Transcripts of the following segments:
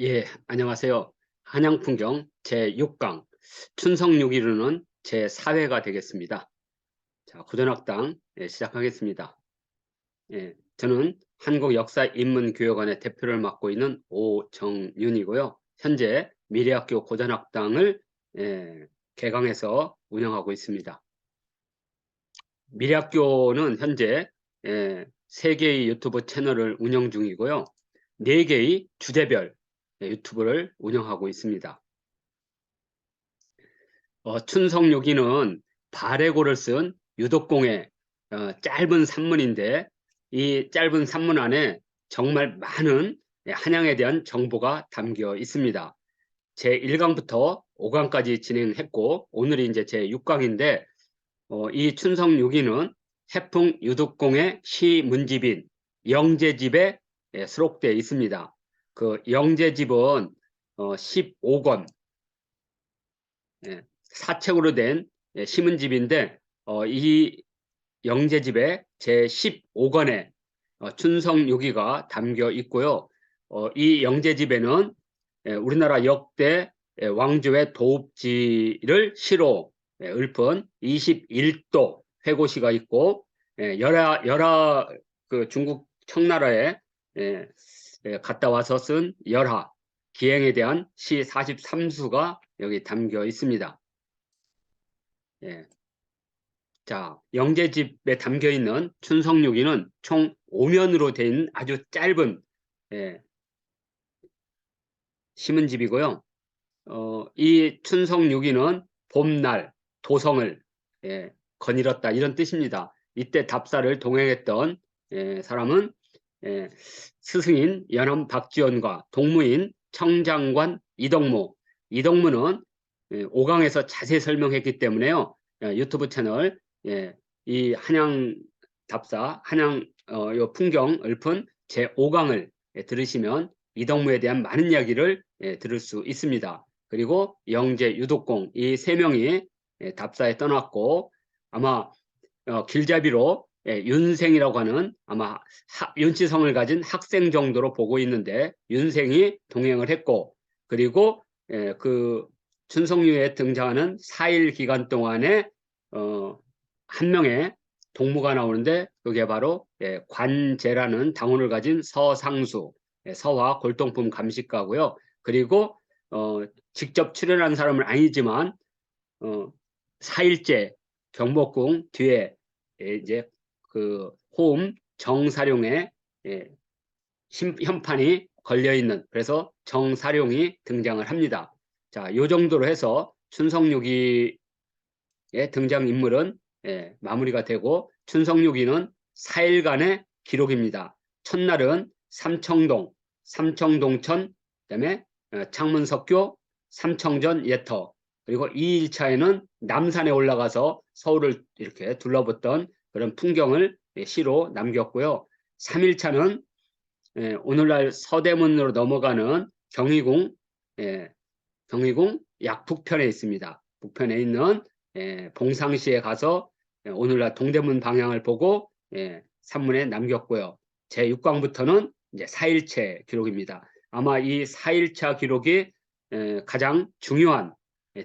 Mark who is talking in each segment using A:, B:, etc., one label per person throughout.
A: 예, 안녕하세요. 한양풍경 제6강 춘성육이루는 제4회가 되겠습니다. 자, 고전학당 예, 시작하겠습니다. 예, 저는 한국역사인문교육원의 대표를 맡고 있는 오정윤이고요. 현재 미래학교 고전학당을 예, 개강해서 운영하고 있습니다. 미래학교는 현재 예, 3개의 유튜브 채널을 운영 중이고요. 4개의 주제별 예, 유튜브를 운영하고 있습니다. 어, 춘성유기는 발해고를 쓴 유독공의 어, 짧은 산문인데 이 짧은 산문 안에 정말 많은 예, 한양에 대한 정보가 담겨 있습니다. 제 1강부터 5강까지 진행했고 오늘이 이제 제 6강인데 어, 이 춘성유기는 해풍 유독공의 시문집인 영재집에 예, 수록되어 있습니다. 그 영재집은 어, 15권 예, 사책으로 된 예, 시문집인데 어, 이 영재집에 제 15권에 어, 춘성요기가 담겨 있고요. 어, 이 영재집에는 예, 우리나라 역대 예, 왕조의 도읍지를 시로 예, 읊은 21도 회고시가 있고 예, 여러 여러 그 중국 청나라의 예, 예, 갔다 와서 쓴 열하, 기행에 대한 시 43수가 여기 담겨 있습니다. 예. 자, 영재집에 담겨 있는 춘성유기는 총 5면으로 된 아주 짧은 예, 시문집이고요. 어, 이 춘성유기는 봄날 도성을 예, 거닐었다 이런 뜻입니다. 이때 답사를 동행했던 예, 사람은 예, 스승인 연암 박지원과 동무인 청장관 이덕무 이덕무는 예, 5강에서 자세히 설명했기 때문에요. 예, 유튜브 채널 예, 이 한양 답사 한양 어, 요 풍경 읊은 제 5강을 예, 들으시면 이덕무에 대한 많은 이야기를 예, 들을 수 있습니다. 그리고 영재 유독공 이 세 명이 예, 답사에 떠났고 아마 어, 길잡이로 예, 윤생이라고 하는 아마 하, 윤치성을 가진 학생 정도로 보고 있는데 윤생이 동행을 했고 그리고 예, 그 춘성유에 등장하는 4일 기간 동안에 어, 한 명의 동무가 나오는데 그게 바로 예, 관제라는 당원을 가진 서상수 예, 서화 골동품 감식가고요. 그리고 어, 직접 출연한 사람은 아니지만 어, 4일째 경복궁 뒤에 예, 이제 그 호음 정사룡의 예, 심, 현판이 걸려 있는 그래서 정사룡이 등장을 합니다. 자, 요 정도로 해서 춘성유기의 등장 인물은 예, 마무리가 되고 춘성유기는 4일간의 기록입니다. 첫날은 삼청동, 삼청동천, 그 다음에 어, 창문석교, 삼청전 예터, 그리고 2일차에는 남산에 올라가서 서울을 이렇게 둘러봤던 그런 풍경을 예, 시로 남겼고요. 3일차는 예, 오늘날 서대문으로 넘어가는 경희궁, 예, 경희궁 약북편에 있습니다. 북편에 있는 봉상시에 가서 오늘날 동대문 방향을 보고 산문에 남겼고요. 제 6강부터는 이제 4일체 기록입니다. 아마 이 4일차 기록이 가장 중요한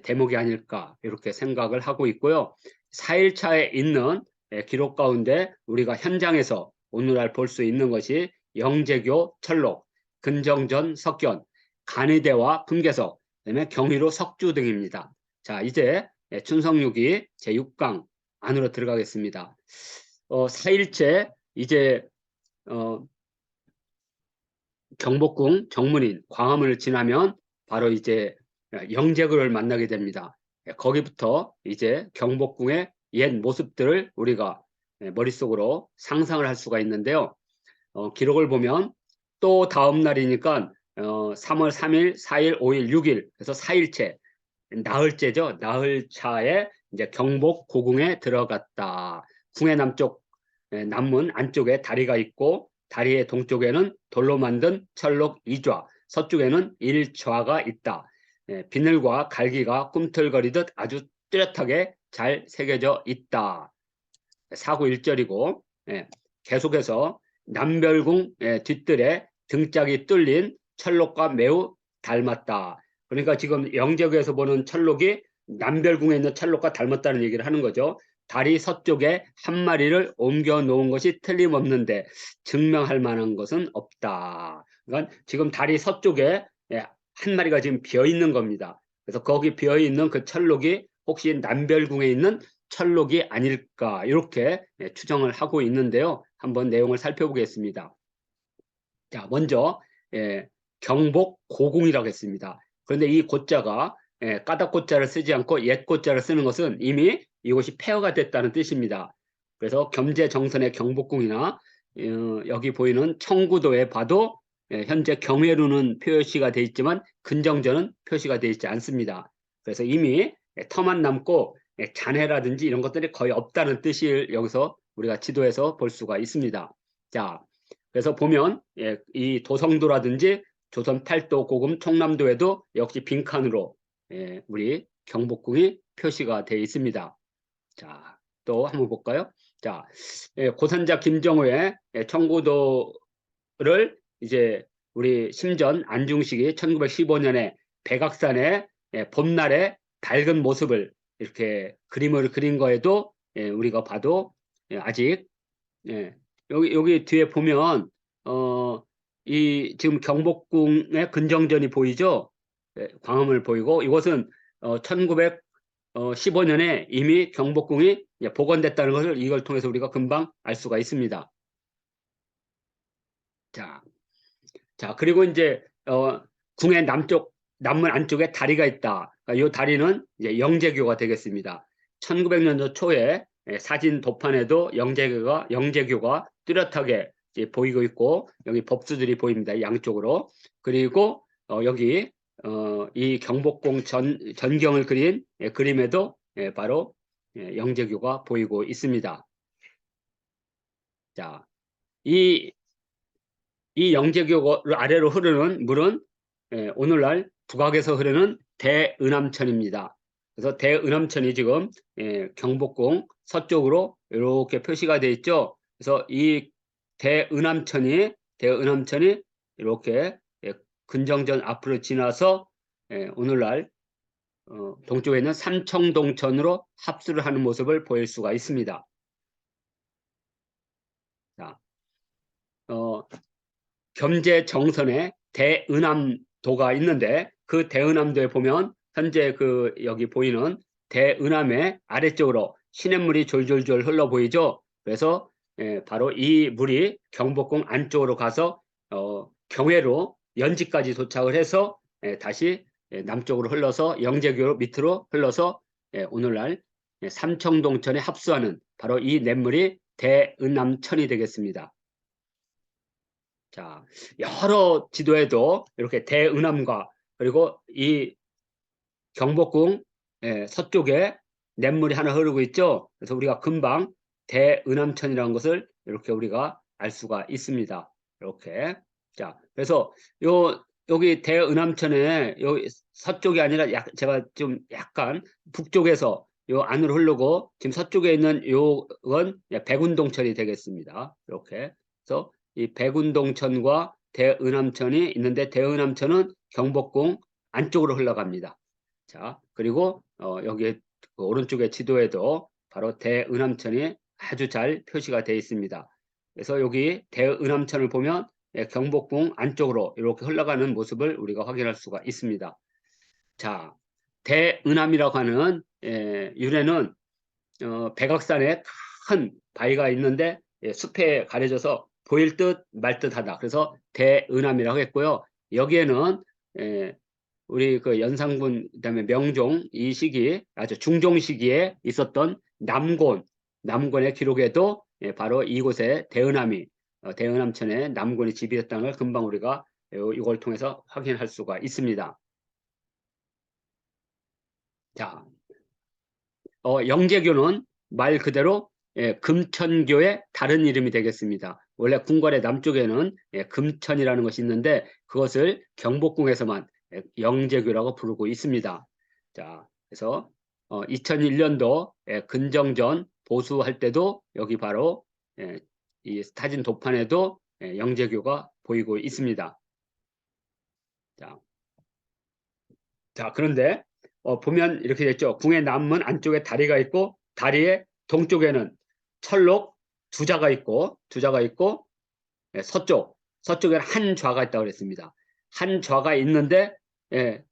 A: 대목이 아닐까 이렇게 생각을 하고 있고요. 4일차에 있는 예, 기록 가운데 우리가 현장에서 오늘날 볼 수 있는 것이 영재교 철록, 근정전 석견, 간의대와 품계석, 그다음에 경희로 석주 등입니다. 자 이제 예, 춘성육이 제6강 안으로 들어가겠습니다. 어, 4일째 이제 어, 경복궁 정문인 광화문을 지나면 바로 이제 영재교를 만나게 됩니다. 예, 거기부터 이제 경복궁의 옛 모습들을 우리가 예, 머릿속으로 상상을 할 수가 있는데요. 어, 기록을 보면 또 다음 날이니까 어, 3월 3일, 4일, 5일, 6일 그래서 4일째 나흘째죠. 나흘차에 이제 경복 고궁에 들어갔다. 궁의 남쪽 예, 남문 안쪽에 다리가 있고 다리의 동쪽에는 돌로 만든 철록 2좌, 서쪽에는 1좌가 있다. 예, 비늘과 갈기가 꿈틀거리듯 아주 뚜렷하게 잘 새겨져 있다. 사구 1절이고 예, 계속해서 남별궁 예, 뒷뜰에 등짝이 뚫린 철록과 매우 닮았다. 그러니까 지금 영재교에서 보는 철록이 남별궁에 있는 철록과 닮았다는 얘기를 하는 거죠. 다리 서쪽에 한 마리를 옮겨 놓은 것이 틀림없는데 증명할 만한 것은 없다. 그러니까 지금 다리 서쪽에 예, 한 마리가 지금 비어 있는 겁니다. 그래서 거기 비어 있는 그 철록이 혹시 남별궁에 있는 철록이 아닐까 이렇게 예, 추정을 하고 있는데요. 한번 내용을 살펴보겠습니다. 자, 먼저 예, 경복 고궁이라고 했습니다. 그런데 이 고자가 예, 까닭 고자를 쓰지 않고 옛 고자를 쓰는 것은 이미 이곳이 폐허가 됐다는 뜻입니다. 그래서 겸재 정선의 경복궁이나 어, 여기 보이는 청구도에 봐도 예, 현재 경회루는 표시가 되어 있지만 근정전은 표시가 되어 있지 않습니다. 그래서 이미 예, 터만 남고 예, 잔해라든지 이런 것들이 거의 없다는 뜻을 여기서 우리가 지도에서 볼 수가 있습니다. 자, 그래서 보면 예, 이 도성도라든지 조선 팔도 고금 청남도에도 역시 빈칸으로 예, 우리 경복궁이 표시가 되어 있습니다. 자, 또 한번 볼까요? 자, 예, 고산자 김정호의 예, 청구도를 이제 우리 심전 안중식이 1915년에 백악산의 예, 봄날의 밝은 모습을 이렇게 그림을 그린 거에도 예, 우리가 봐도 예, 아직 예, 여기 여기 뒤에 보면 어, 이 지금 경복궁의 근정전이 보이죠? 예, 광화문을 보이고 이것은 어, 1915년에 이미 경복궁이 예, 복원됐다는 것을 이걸 통해서 우리가 금방 알 수가 있습니다. 자, 자 그리고 이제 어, 궁의 남쪽 남문 안쪽에 다리가 있다. 이 그러니까 다리는 이제 영재교가 되겠습니다. 1900년도 초에 예, 사진 도판에도 영재교가 영재교가 뚜렷하게 보이고 있고 여기 법수들이 보입니다. 양쪽으로 그리고 어, 여기 어, 이 경복궁 전, 전경을 그린 예, 그림에도 예, 바로 예, 영재교가 보이고 있습니다. 자, 이, 이 영재교 아래로 흐르는 물은 예, 오늘날 북악에서 흐르는 대은암천입니다. 그래서 대은암천이 지금 예, 경복궁 서쪽으로 이렇게 표시가 되어 있죠. 그래서 이 대은암천이 대은암천이 이렇게 예, 근정전 앞으로 지나서 예, 오늘날 어, 동쪽에 있는 삼청동천으로 합수를 하는 모습을 보일 수가 있습니다. 자, 어, 겸재 정선에 대은암도가 있는데 그 대은암도에 보면 현재 그 여기 보이는 대은암의 아래쪽으로 시냇물이 졸졸졸 흘러 보이죠. 그래서 예, 바로 이 물이 경복궁 안쪽으로 가서 어, 경회로 연지까지 도착을 해서 예, 다시 예, 남쪽으로 흘러서 영재교 밑으로 흘러서 예, 오늘날 예, 삼청동천에 합수하는 바로 이 냇물이 대은남천이 되겠습니다. 자, 여러 지도에도 이렇게 대은암과 그리고 이 경복궁 서쪽에 냇물이 하나 흐르고 있죠. 그래서 우리가 금방 대은암천이라는 것을 이렇게 우리가 알 수가 있습니다. 이렇게. 자, 그래서 요 여기 대은암천에 여기 서쪽이 아니라 약, 제가 좀 약간 북쪽에서 요 안으로 흐르고 지금 서쪽에 있는 요건 백운동천이 되겠습니다. 이렇게. 그래서 이 백운동천과 대은암천이 있는데 대은암천은 경복궁 안쪽으로 흘러갑니다. 자, 그리고 어, 여기 그 오른쪽에 지도에도 바로 대은암천이 아주 잘 표시가 되어 있습니다. 그래서 여기 대은암천을 보면 예, 경복궁 안쪽으로 이렇게 흘러가는 모습을 우리가 확인할 수가 있습니다. 자, 대은암이라고 하는 예, 유래는 어, 백악산에 큰 바위가 있는데 예, 숲에 가려져서 보일 듯 말 듯하다. 그래서 대은암이라고 했고요. 여기에는 예, 우리 그 연상군 그다음에 명종 이 시기 아주 중종 시기에 있었던 남곤 남곤의 기록에도 예, 바로 이곳에 대은암이 어, 대은암천에 남군이 지배했다는 걸 금방 우리가 이걸 통해서 확인할 수가 있습니다. 자, 어, 영재교는 말 그대로 예, 금천교의 다른 이름이 되겠습니다. 원래 궁궐의 남쪽에는 예, 금천이라는 것이 있는데 그것을 경복궁에서만 예, 영재교라고 부르고 있습니다. 자, 그래서 어, 2001년도 예, 근정전 보수할 때도 여기 바로 예, 이 사진 도판에도 예, 영재교가 보이고 있습니다. 자, 자, 그런데 어, 보면 이렇게 됐죠. 궁의 남문 안쪽에 다리가 있고 다리의 동쪽에는 철록 두 자가 있고 두 자가 있고 예, 서쪽 서쪽에는 한 좌가 있다고 그랬습니다. 한 좌가 있는데 예,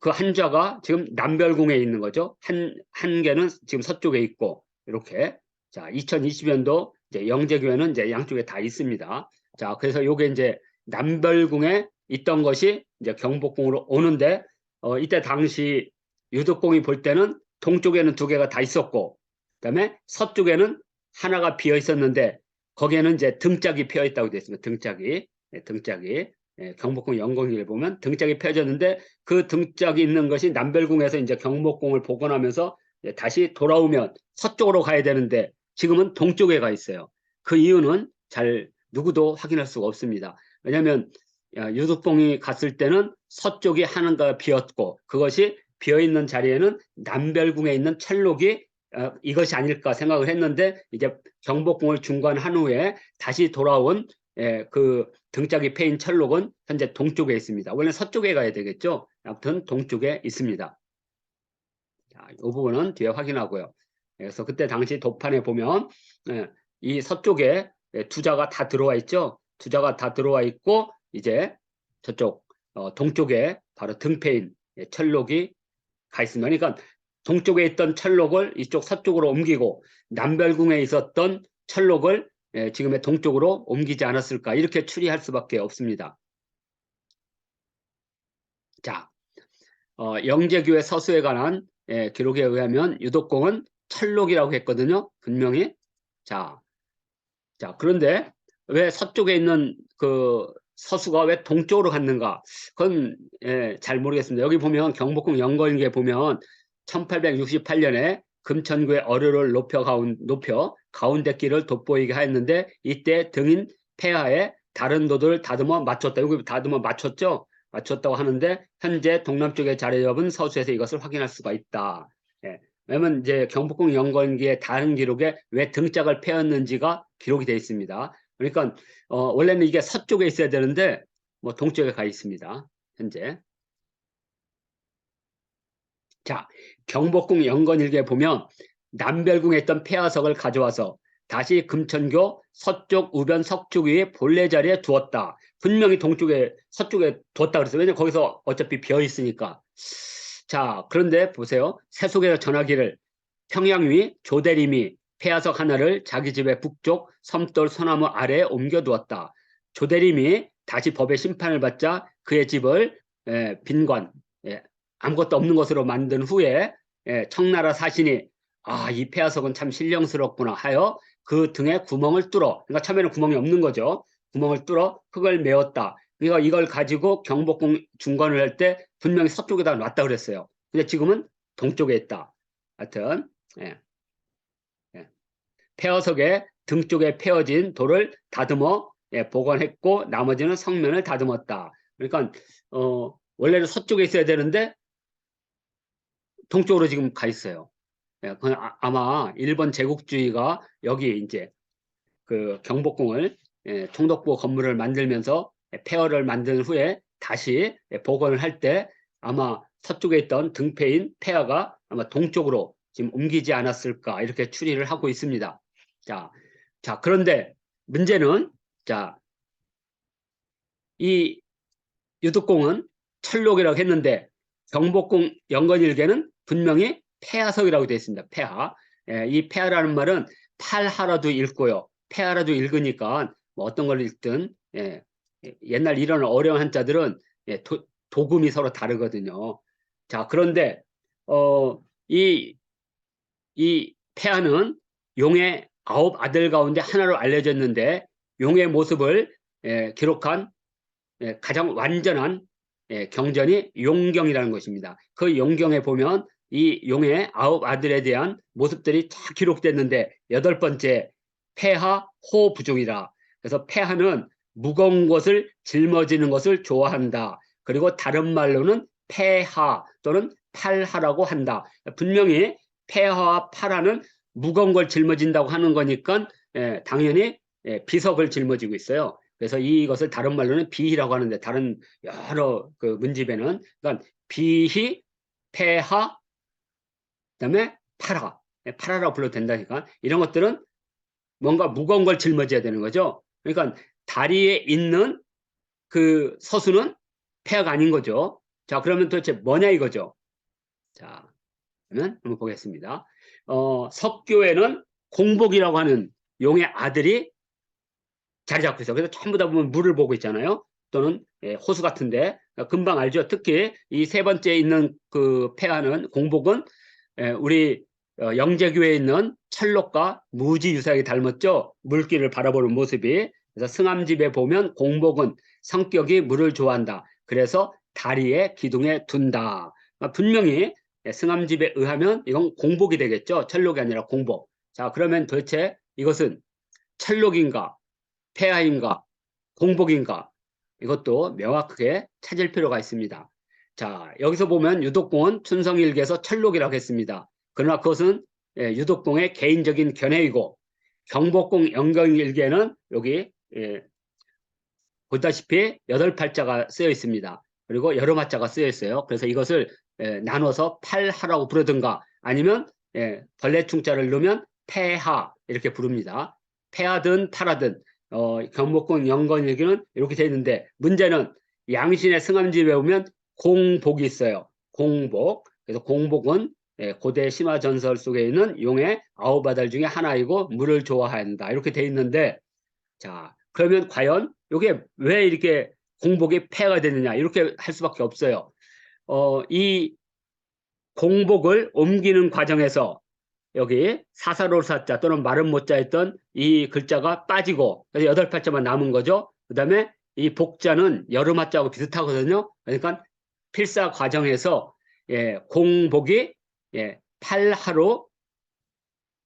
A: 그 한 좌가 지금 남별궁에 있는 거죠. 한, 한 개는 지금 서쪽에 있고 이렇게 자 2020년도 이제 영재교회는 이제 양쪽에 다 있습니다. 자 그래서 요게 이제 남별궁에 있던 것이 이제 경복궁으로 오는데 어, 이때 당시 유독공이 볼 때는 동쪽에는 두 개가 다 있었고 그다음에 서쪽에는 하나가 비어 있었는데 거기에는 이제 등짝이 펴 있다고 되어 있습니다. 등짝이 네, 등짝이 예, 경복궁 영광기를 보면 등짝이 펴졌는데 그 등짝이 있는 것이 남별궁에서 이제 경복궁을 복원하면서 이제 다시 돌아오면 서쪽으로 가야 되는데 지금은 동쪽에 가 있어요. 그 이유는 잘 누구도 확인할 수가 없습니다. 왜냐하면 유독봉이 갔을 때는 서쪽이 하나가 비었고 그것이 비어 있는 자리에는 남별궁에 있는 철록이 어, 이것이 아닐까 생각을 했는데 이제 경복궁을 중간한 후에 다시 돌아온 예, 그 등짝이 패인 철록은 현재 동쪽에 있습니다. 원래 서쪽에 가야 되겠죠. 아무튼 동쪽에 있습니다. 자, 이 부분은 뒤에 확인하고요. 그래서 그때 당시 도판에 보면 예, 이 서쪽에 예, 투자가 다 들어와 있죠. 투자가 다 들어와 있고 이제 저쪽 어, 동쪽에 바로 등패인 예, 철록이 가 있습니다. 그러니까 동쪽에 있던 철록을 이쪽 서쪽으로 옮기고 남별궁에 있었던 철록을 예, 지금의 동쪽으로 옮기지 않았을까 이렇게 추리할 수밖에 없습니다. 자, 어, 영재교회 서수에 관한 예, 기록에 의하면 유독공은 철록이라고 했거든요. 분명히. 자, 자 그런데 왜 서쪽에 있는 그 서수가 왜 동쪽으로 갔는가? 그건 예, 잘 모르겠습니다. 여기 보면 경복궁 연거일기에 보면 1868년에 금천구의 어류를 높여 가운 높여 가운데 길을 돋보이게 하였는데 이때 등인 폐하에 다른 도들을 다듬어 맞췄다. 여기 다듬어 맞췄죠? 맞췄다고 하는데 현재 동남쪽에 자리 잡은 서수에서 이것을 확인할 수가 있다. 예. 왜냐면 이제 경복궁 연건기의 다른 기록에 왜 등짝을 패였는지가 기록이 되어 있습니다. 그러니까 어, 원래는 이게 서쪽에 있어야 되는데 뭐 동쪽에 가 있습니다. 현재. 자, 경복궁 연건일기에 보면 남별궁에 있던 폐하석을 가져와서 다시 금천교 서쪽 우변 석축 위에 본래 자리에 두었다. 분명히 동쪽에 서쪽에 두었다 그랬어요. 왜냐면 거기서 어차피 비어 있으니까. 자, 그런데 보세요. 세속에서 전하기를 평양 위 조대림이 폐하석 하나를 자기 집의 북쪽 섬돌 소나무 아래에 옮겨 두었다. 조대림이 다시 법의 심판을 받자 그의 집을 에, 빈관, 에, 아무것도 없는 것으로 만든 후에 에, 청나라 사신이 아, 이 폐하석은 참 신령스럽구나 하여 그 등에 구멍을 뚫어. 그러니까 처음에는 구멍이 없는 거죠. 구멍을 뚫어 흙을 메웠다. 그러니까 이걸 가지고 경복궁 중건을 할 때 분명히 서쪽에다 놨다 그랬어요. 근데 지금은 동쪽에 있다. 하여튼 예. 예. 폐허석에 등 쪽에 폐어진 돌을 다듬어 예, 복원했고 나머지는 성면을 다듬었다. 그러니까 어, 원래는 서쪽에 있어야 되는데 동쪽으로 지금 가 있어요. 예, 아, 아마 일본 제국주의가 여기 이제 그 경복궁을 예, 총독부 건물을 만들면서 폐허를 만든 후에 다시 복원을 할 때 아마 서쪽에 있던 등패인 폐허가 아마 동쪽으로 지금 옮기지 않았을까 이렇게 추리를 하고 있습니다. 자, 자 그런데 문제는 자, 이 유독공은 철록이라고 했는데 경복궁 영건일계는 분명히 폐하석이라고 되어 있습니다. 폐하. 예, 이 폐하라는 말은 팔하라도 읽고요. 폐하라도 읽으니까 뭐 어떤 걸 읽든 예, 옛날 이런 어려운 한자들은 예, 도, 도금이 서로 다르거든요. 자 그런데 어, 이, 이 폐하는 용의 아홉 아들 가운데 하나로 알려졌는데 용의 모습을 예, 기록한 예, 가장 완전한 예, 경전이 용경이라는 것입니다. 그 용경에 보면 이 용의 아홉 아들에 대한 모습들이 다 기록됐는데 여덟 번째 폐하 호부종이라 그래서 폐하는 무거운 것을 짊어지는 것을 좋아한다. 그리고 다른 말로는 폐하 또는 팔하라고 한다. 분명히 폐하와 팔하는 무거운 걸 짊어진다고 하는 거니까 예, 당연히 예, 비석을 짊어지고 있어요. 그래서 이것을 다른 말로는 비희라고 하는데 다른 여러 그 문집에는 그러니까 비희, 폐하, 그다음에 파라, 예, 파라라고 불러도 된다니까 이런 것들은 뭔가 무거운 걸 짊어져야 되는 거죠. 그러니까 다리에 있는 그 서수는 폐하가 아닌 거죠. 자, 그러면 도대체 뭐냐 이거죠. 자, 그러면 한번 보겠습니다. 어, 석교에는 공복이라고 하는 용의 아들이 자리 잡고 있어. 그래서 전부 다 보면 물을 보고 있잖아요. 또는 예, 호수 같은데 어, 금방 알죠. 특히 이 세 번째 있는 그 폐하는 공복은 예, 우리 어, 영재교회에 있는 철록과 무지 유사하게 닮았죠. 물길을 바라보는 모습이. 그래서 승암집에 보면 공복은 성격이 물을 좋아한다. 그래서 다리에 기둥에 둔다. 아, 분명히 예, 승암집에 의하면 이건 공복이 되겠죠. 철록이 아니라 공복. 자, 그러면 도대체 이것은 철록인가, 폐하인가, 공복인가 이것도 명확하게 찾을 필요가 있습니다. 자, 여기서 보면 유독공은 춘성일기에서 철록이라고 했습니다. 그러나 그것은 예, 유독공의 개인적인 견해이고 경복공 영경일기에는 여기 예, 보다시피 여덟 팔자가 쓰여 있습니다. 그리고 여러 마자가 쓰여 있어요. 그래서 이것을 예, 나눠서 팔하라고 부르든가 아니면 예, 벌레 충자를 넣으면 폐하 이렇게 부릅니다. 폐하든 팔하든 어, 경복궁 영건일기는 이렇게 되어 있는데 문제는 양신의 승암집에 보면 공복이 있어요. 공복. 그래서 공복은 예, 고대 신화 전설 속에 있는 용의 아홉 아들 중에 하나이고 물을 좋아한다. 이렇게 되어 있는데 자 그러면 과연 이게 왜 이렇게 공복이 폐가 되느냐 이렇게 할 수밖에 없어요. 어, 이 공복을 옮기는 과정에서 여기 사사로사자 또는 마른 모자 했던 이 글자가 빠지고 여덟 팔자만 남은 거죠. 그 다음에 이 복자는 여름하자하고 비슷하거든요. 그러니까 필사 과정에서 예, 공복이 예, 팔하로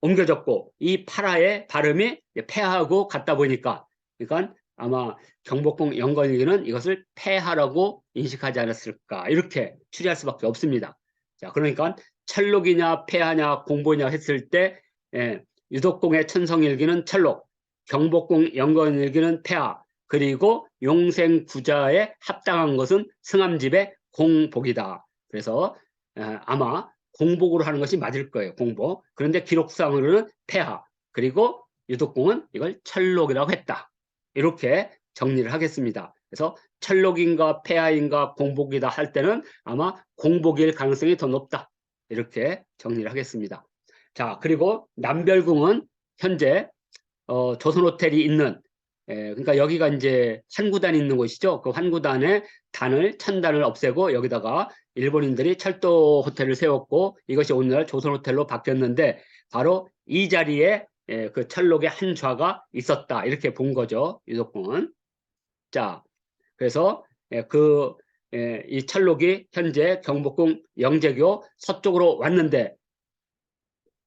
A: 옮겨졌고 이 파라의 발음이 폐하고 같다 보니까 그러니까 아마 경복궁 영건이기는 이것을 폐하라고 인식하지 않았을까 이렇게 추리할 수밖에 없습니다. 자 그러니까 철록이냐 폐하냐 공보냐 했을 때 예, 유독공의 천성일기는 철록, 경복궁 영건일기는 폐하, 그리고 용생구자에 합당한 것은 승암집의 공복이다. 그래서 에, 아마 공복으로 하는 것이 맞을 거예요. 공복. 그런데 기록상으로는 폐하, 그리고 유독공은 이걸 철록이라고 했다. 이렇게 정리를 하겠습니다. 그래서 철록인가 폐하인가 공복이다 할 때는 아마 공복일 가능성이 더 높다. 이렇게 정리를 하겠습니다. 자, 그리고 남별궁은 현재 어, 조선호텔이 있는 에, 그러니까 여기가 이제 환구단이 있는 곳이죠. 그 환구단의 단을 천단을 없애고 여기다가 일본인들이 철도 호텔을 세웠고 이것이 오늘 조선 호텔로 바뀌었는데 바로 이 자리에 에, 그 철록의 한 좌가 있었다 이렇게 본 거죠. 유독궁은 자 그래서 에, 그 예, 이 철록이 현재 경복궁 영재교 서쪽으로 왔는데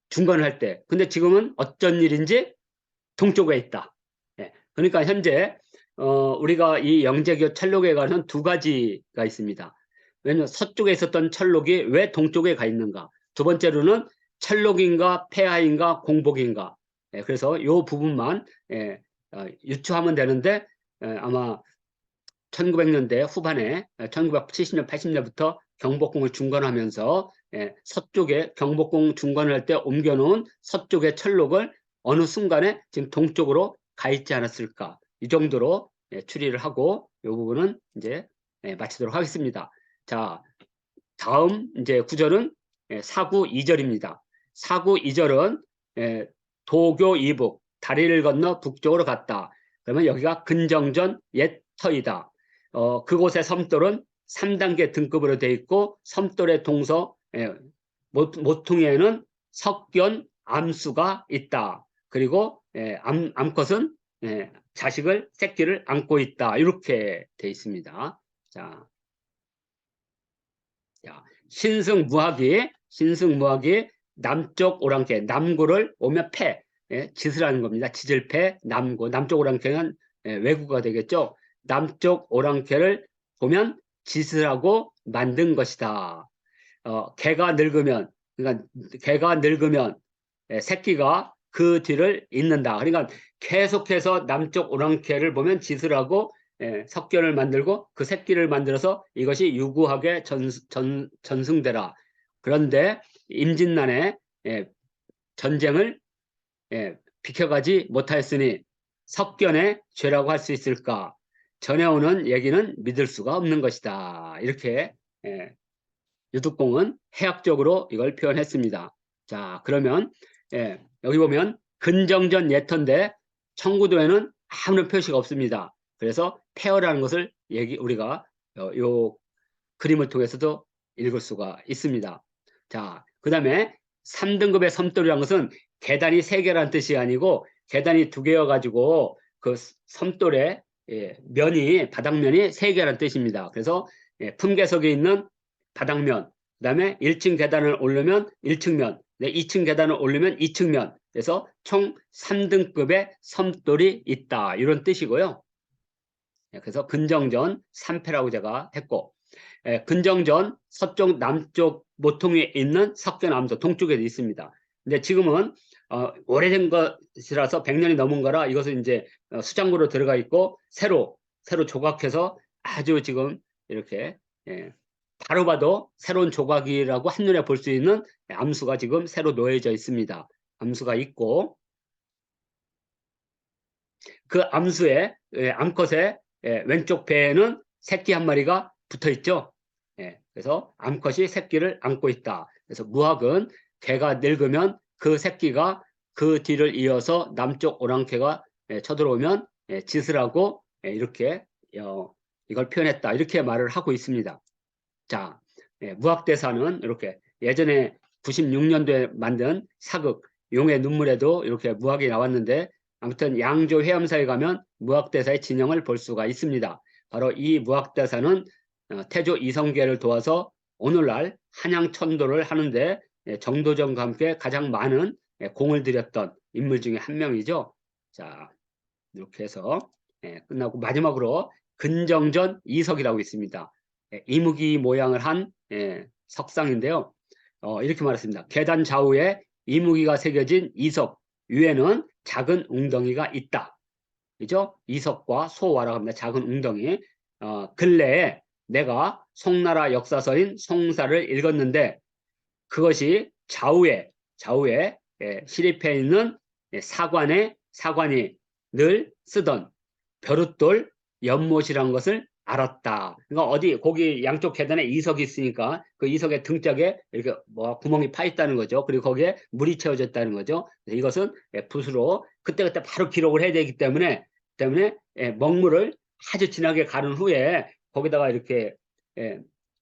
A: 중간을 할 때. 근데 지금은 어쩐 일인지 동쪽에 있다. 예, 그러니까 현재 어, 우리가 이 영재교 철록에 관한 두 가지가 있습니다. 왜냐하면 서쪽에 있었던 철록이 왜 동쪽에 가 있는가? 두 번째로는 철록인가 폐하인가 공복인가? 예, 그래서 이 부분만 예, 어, 유추하면 되는데 예, 아마 1900년대 후반에 1970년 80년부터 경복궁을 중건하면서 예, 서쪽에 경복궁 중건을 할 때 옮겨놓은 서쪽의 철록을 어느 순간에 지금 동쪽으로 가 있지 않았을까 이 정도로 예, 추리를 하고 이 부분은 이제 예, 마치도록 하겠습니다. 자 다음 이제 구절은 예, 사구 2절입니다. 사구 2절은 예, 도교 이북 다리를 건너 북쪽으로 갔다. 그러면 여기가 근정전 옛 터이다. 어, 그곳의 섬돌은 3단계 등급으로 되어 있고 섬돌의 동서 예, 모퉁이에는 석견 암수가 있다. 그리고 예, 암, 암컷은 예, 자식을 새끼를 안고 있다. 이렇게 되어 있습니다. 자, 자 신승무학이 신승무학이 남쪽 오랑캐 남구를 오면 패 예, 짓을 하는 겁니다. 지질패 남구 남쪽 오랑캐는 예, 외구가 되겠죠. 남쪽 오랑캐를 보면 짓을 하고 만든 것이다. 어, 개가 늙으면, 그러니까 개가 늙으면 예, 새끼가 그 뒤를 잇는다. 그러니까 계속해서 남쪽 오랑캐를 보면 지슬하고 예, 석견을 만들고 그 새끼를 만들어서 이것이 유구하게 전, 전, 전승되라. 그런데 임진난에 예, 전쟁을 예, 비켜가지 못하였으니 석견의 죄라고 할 수 있을까? 전해오는 얘기는 믿을 수가 없는 것이다. 이렇게 예, 유득공은 해학적으로 이걸 표현했습니다. 자, 그러면 예, 여기 보면 근정전 예터인데 청구도에는 아무런 표시가 없습니다. 그래서 폐허라는 것을 얘기 우리가 어, 요 그림을 통해서도 읽을 수가 있습니다. 자, 그 다음에 3등급의 섬돌이라는 것은 계단이 3개라는 뜻이 아니고 계단이 두 개여 가지고 그 섬돌의 예, 면이 바닥면이 3개라는 뜻입니다. 그래서 예, 품계석에 있는 바닥면 그 다음에 1층 계단을 오르면 1층면 네, 2층 계단을 오르면 2층면 그래서 총 3등급의 섬돌이 있다 이런 뜻이고요. 예, 그래서 근정전 3패라고 제가 했고 예, 근정전 서쪽 남쪽 모퉁이에 있는 석견암소 동쪽에도 있습니다. 근데 지금은 어, 오래된 것이라서 100년이 넘은 거라 이것은 이제 어, 수장고로 들어가 있고 새로 새로 조각해서 아주 지금 이렇게 예, 바로 봐도 새로운 조각이라고 한눈에 볼 수 있는 암수가 지금 새로 놓여져 있습니다. 암수가 있고 그 암수에 예, 암컷의 예, 왼쪽 배에는 새끼 한 마리가 붙어 있죠. 예, 그래서 암컷이 새끼를 안고 있다. 그래서 무학은 개가 늙으면 그 새끼가 그 뒤를 이어서 남쪽 오랑캐가 예, 쳐들어오면 예, 짓을 하고 예, 이렇게 어, 이걸 표현했다. 이렇게 말을 하고 있습니다. 자, 예, 무학대사는 이렇게 예전에 96년도에 만든 사극 용의 눈물에도 이렇게 무학이 나왔는데 아무튼 양조 회암사에 가면 무학대사의 진영을 볼 수가 있습니다. 바로 이 무학대사는 어, 태조 이성계를 도와서 오늘날 한양 천도를 하는데 예, 정도전과 함께 가장 많은 예, 공을 들였던 인물 중에 한 명이죠. 자, 이렇게 해서 예, 끝나고 마지막으로 근정전 이석이라고 있습니다. 예, 이무기 모양을 한 예, 석상인데요. 어, 이렇게 말했습니다. 계단 좌우에 이무기가 새겨진 이석 위에는 작은 웅덩이가 있다. 그죠? 이석과 소와라고 합니다. 작은 웅덩이. 어, 근래에 내가 송나라 역사서인 송사를 읽었는데 그것이 좌우에 좌우에 예, 시립해 있는 예, 사관의 사관이 늘 쓰던 벼룻돌 연못이란 것을 알았다. 그러니까 어디 거기 양쪽 계단에 이석이 있으니까 그 이석의 등짝에 이렇게 뭐 구멍이 파 있다는 거죠. 그리고 거기에 물이 채워졌다는 거죠. 이것은 예, 붓으로 그때그때 바로 기록을 해야 되기 때문에 때문에 예, 먹물을 아주 진하게 가른 후에 거기다가 이렇게 예,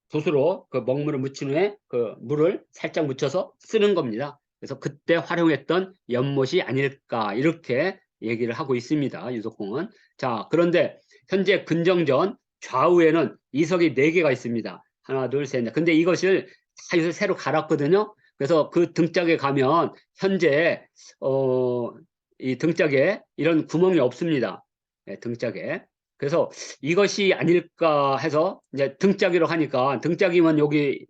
A: 붓으로 그 먹물을 묻힌 후에 그 물을 살짝 묻혀서 쓰는 겁니다. 그래서 그때 활용했던 연못이 아닐까 이렇게 얘기를 하고 있습니다. 유석공은. 자 그런데 현재 근정전 좌우에는 이석이 4개가 있습니다. 하나 둘 셋 넷. 근데 이것을 다 요새 새로 갈았거든요. 그래서 그 등짝에 가면 현재 어, 이 등짝에 이런 구멍이 없습니다. 네, 등짝에. 그래서 이것이 아닐까 해서 이제 등짝이라고 하니까 등짝이면 여기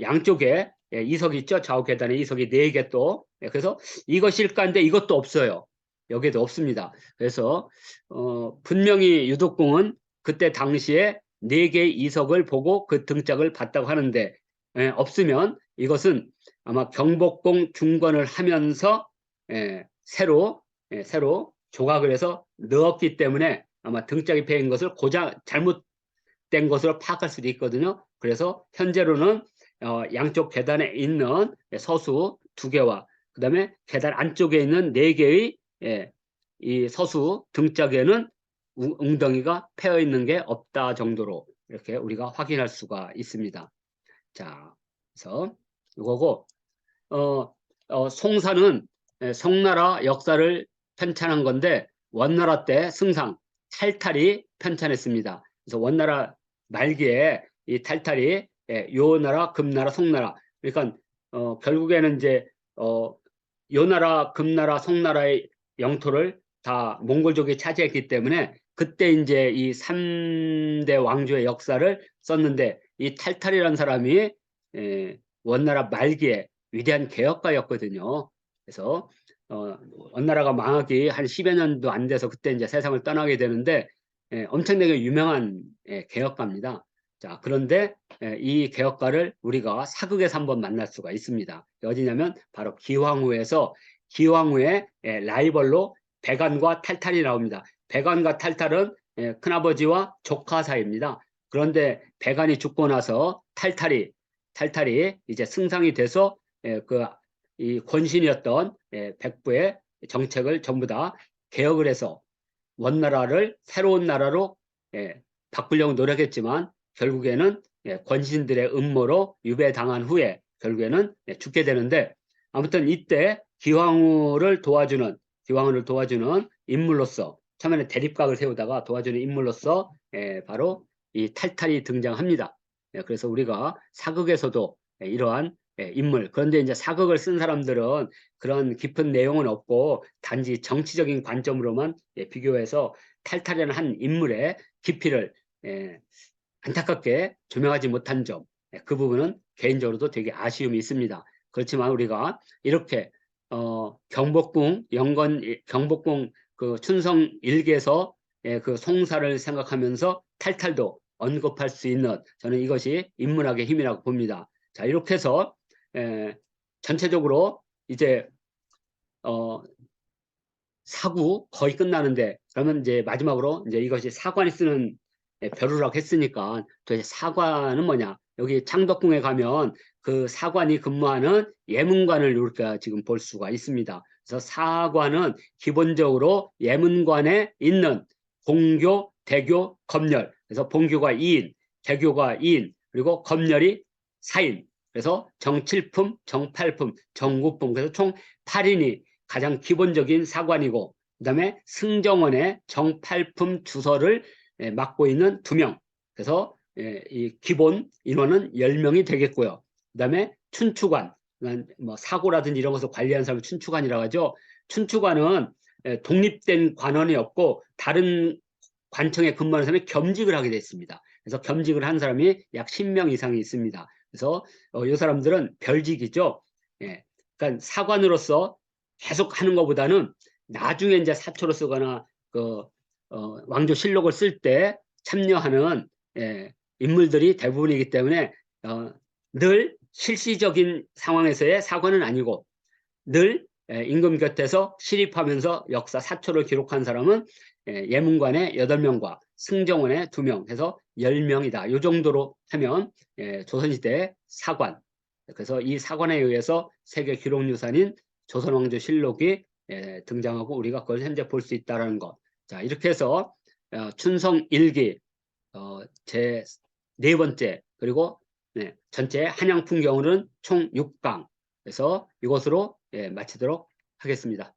A: 양쪽에 예, 이석이 있죠. 좌우 계단에 이석이 4개 또. 예, 그래서 이것일까인데 이것도 없어요. 여기도 없습니다. 그래서 어, 분명히 유독공은 그때 당시에 4개의 이석을 보고 그 등짝을 봤다고 하는데 예, 없으면 이것은 아마 경복궁 중건을 하면서 예, 새로 예, 새로 조각을 해서 넣었기 때문에 아마 등짝이 패인 것을 고장 잘못된 것으로 파악할 수도 있거든요. 그래서 현재로는 어, 양쪽 계단에 있는 서수 두 개와 그 다음에 계단 안쪽에 있는 네 개의 예, 이 서수 등짝에는 우- 웅덩이가 패여 있는 게 없다 정도로 이렇게 우리가 확인할 수가 있습니다. 자, 그래서 이거고 어, 어, 송사는 예, 송나라 역사를 편찬한 건데 원나라 때 승상 탈탈이 편찬했습니다. 그래서 원나라 말기에 이 탈탈이 예, 요나라, 금나라, 송나라 그러니까 어, 결국에는 이제 어, 요나라, 금나라, 송나라의 영토를 다 몽골족이 차지했기 때문에 그때 이제 이 3대 왕조의 역사를 썼는데 이 탈탈이라는 사람이 에, 원나라 말기에 위대한 개혁가였거든요. 그래서 어, 원나라가 망하기 한 10여 년도 안 돼서 그때 이제 세상을 떠나게 되는데 예, 엄청나게 유명한 예, 개혁가입니다. 자, 그런데 예, 이 개혁가를 우리가 사극에서 한번 만날 수가 있습니다. 어디냐면 바로 기황후에서 기황후의 예, 라이벌로 백안과 탈탈이 나옵니다. 백안과 탈탈은 예, 큰아버지와 조카 사이입니다. 그런데 백안이 죽고 나서 탈탈이 탈탈이 이제 승상이 돼서 예, 그이 권신이었던 예, 백부의 정책을 전부 다 개혁을 해서 원나라를 새로운 나라로 예, 바꾸려고 노력했지만 결국에는 예, 권신들의 음모로 유배당한 후에 결국에는 예, 죽게 되는데 아무튼 이때 기황후를 도와주는 기황후를 도와주는 인물로서 처음에는 대립각을 세우다가 도와주는 인물로서 예, 바로 이 탈탈이 등장합니다. 예, 그래서 우리가 사극에서도 예, 이러한 예, 인물 그런데 이제 사극을 쓴 사람들은 그런 깊은 내용은 없고 단지 정치적인 관점으로만 예, 비교해서 탈탈이라는 한 인물의 깊이를 예, 안타깝게 조명하지 못한 점, 예, 그 부분은 개인적으로도 되게 아쉬움이 있습니다. 그렇지만 우리가 이렇게 어, 경복궁 영건 경복궁 그 춘성 일기에서 예, 그 송사를 생각하면서 탈탈도 언급할 수 있는 저는 이것이 인문학의 힘이라고 봅니다. 자 이렇게 해서 에, 전체적으로 이제 어, 사구 거의 끝나는데 그러면 이제 마지막으로 이제 이것이 사관이 쓰는 예, 벼루라고 했으니까 도대체 사관은 뭐냐? 여기 창덕궁에 가면 그 사관이 근무하는 예문관을 우리가 지금 볼 수가 있습니다. 그래서 사관은 기본적으로 예문관에 있는 공교, 대교, 검열. 그래서 본교가 2인, 대교가 2인, 그리고 검열이 4인. 그래서 정칠품, 정팔품, 정구품. 그래서 총 8인이 가장 기본적인 사관이고, 그 다음에 승정원의 정팔품 주서를 예, 맡고 있는 두 명. 그래서 예, 이 기본 인원은 10명이 되겠고요. 그 다음에 춘추관, 뭐 사고라든지 이런 것을 관리하는 사람을 춘추관이라고 하죠. 춘추관은 예, 독립된 관원이 없고 다른 관청에 근무하는 사람이 겸직을 하게 됐습니다. 그래서 겸직을 한 사람이 약 10명 이상이 있습니다. 그래서 어, 이 사람들은 별직이죠. 예, 그러니까 사관으로서 계속 하는 것보다는 나중에 이제 사초로 쓰거나 그 어, 왕조 실록을 쓸 때 참여하는 예, 인물들이 대부분이기 때문에 어, 늘 실시적인 상황에서의 사관은 아니고 늘 예, 임금 곁에서 실입하면서 역사 사초를 기록한 사람은 예, 예문관의 8명과 승정원의 2명 해서 10명이다. 이 정도로 하면 예, 조선시대 사관 그래서 이 사관에 의해서 세계 기록유산인 조선왕조실록이 예, 등장하고 우리가 그걸 현재 볼 수 있다는 것. 자 이렇게 해서 어, 춘성 일기 어, 제 네 번째 그리고 네, 전체 한양 풍경은 총 6강 그래서 이것으로 예, 마치도록 하겠습니다.